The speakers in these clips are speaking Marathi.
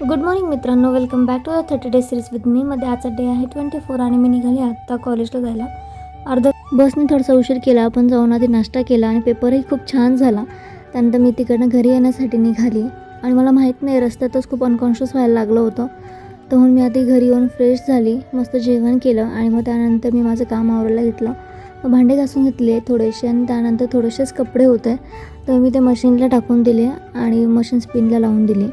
गुड मॉर्निंग मित्रांनो. Welcome back to the thirty day series with me मध्ये आजचा डे आहे ट्वेंटी फोर आणि मी निघाले आत्ता कॉलेजला जायला. अर्धा बसने थोडासा उशीर केला. आपण जाऊन आधी नाश्ता केला आणि पेपरही खूप छान झाला. त्यानंतर मी तिकडनं घरी येण्यासाठी निघाली. आणि मला माहीत नाही रस्त्यातच खूप अनकॉन्शियस व्हायला लागलं होतं. तर म्हणून मी आधी घरी येऊन फ्रेश झाली मस्त जेवण केलं आणि मग त्यानंतर मी माझं काम आवरायला घेतलं. मग भांडे घासून घेतले थोडेसे आणि त्यानंतर थोडेसेच कपडे होते. तर मी ते मशीनला टाकून दिले आणि मशीन स्पिनला लावून दिली.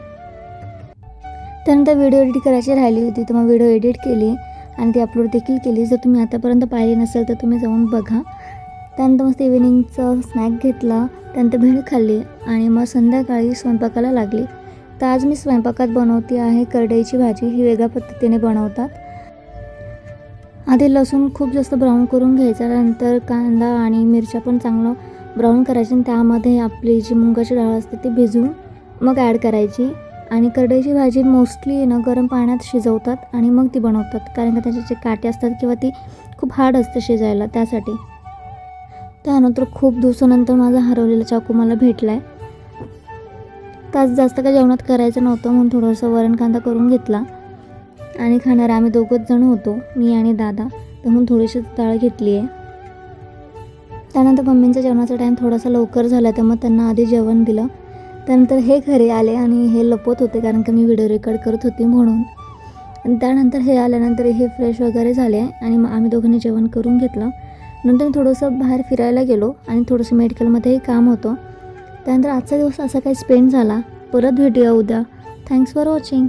त्यानंतर व्हिडिओ एडिट करायची राहिली होती तर मग व्हिडिओ एडिट केली आणि ती अपलोड देखील केली. जर तुम्ही आतापर्यंत पाहिली नसेल तर तुम्ही जाऊन बघा. त्यानंतर मस्त इव्हिनिंगचं स्नॅक घेतला. त्यानंतर भेळ खाल्ली आणि मग संध्याकाळी स्वयंपाकाला लागली. तर आज मी स्वयंपाकात बनवते आहे करडईची भाजी. ही वेगळ्या पद्धतीने बनवतात. आधी लसूण खूप जास्त ब्राऊन करून घ्यायचा. नंतर कांदा आणि मिरच्या पण चांगलं ब्राऊन करायची आणि त्यामध्ये आपली जी मुगाची डाळ असते ती भिजवून मग ॲड करायची. आणि करडईची भाजी मोस्टली ना गरम पाण्यात शिजवतात आणि मग ती बनवतात. कारण का त्याचे जे काटे असतात किंवा ती खूप हार्ड असते शिजायला त्यासाठी. त्यानंतर खूप दिवसानंतर माझा हरवलेला चाकू मला भेटला आहे तास जास्त काय जेवणात करायचं नव्हतं म्हणून थोडंसं वरण कांदा करून घेतला. आणि खाणारा आम्ही दोघंच जण होतो मी आणि दादा. तर म्हणून थोडीशी डाळ घेतली आहे. त्यानंतर मम्मींचा जेवणाचा टाईम थोडासा लवकर झाला तर मग त्यांना आधी जेवण दिलं. त्यानंतर हे घरी आले आणि हे लपवत होते कारण की मी व्हिडिओ रेकॉर्ड करत होती म्हणून. आणि त्यानंतर हे आल्यानंतर हे फ्रेश वगैरे झाले आणि मग आम्ही दोघांनी जेवण करून घेतलं. नंतर मी थोडंसं बाहेर फिरायला गेलो आणि थोडंसं मेडिकलमध्येही काम होतं. त्यानंतर आजचा दिवस असा काही स्पेंड झाला. परत भेटूया उद्या. Thanks for watching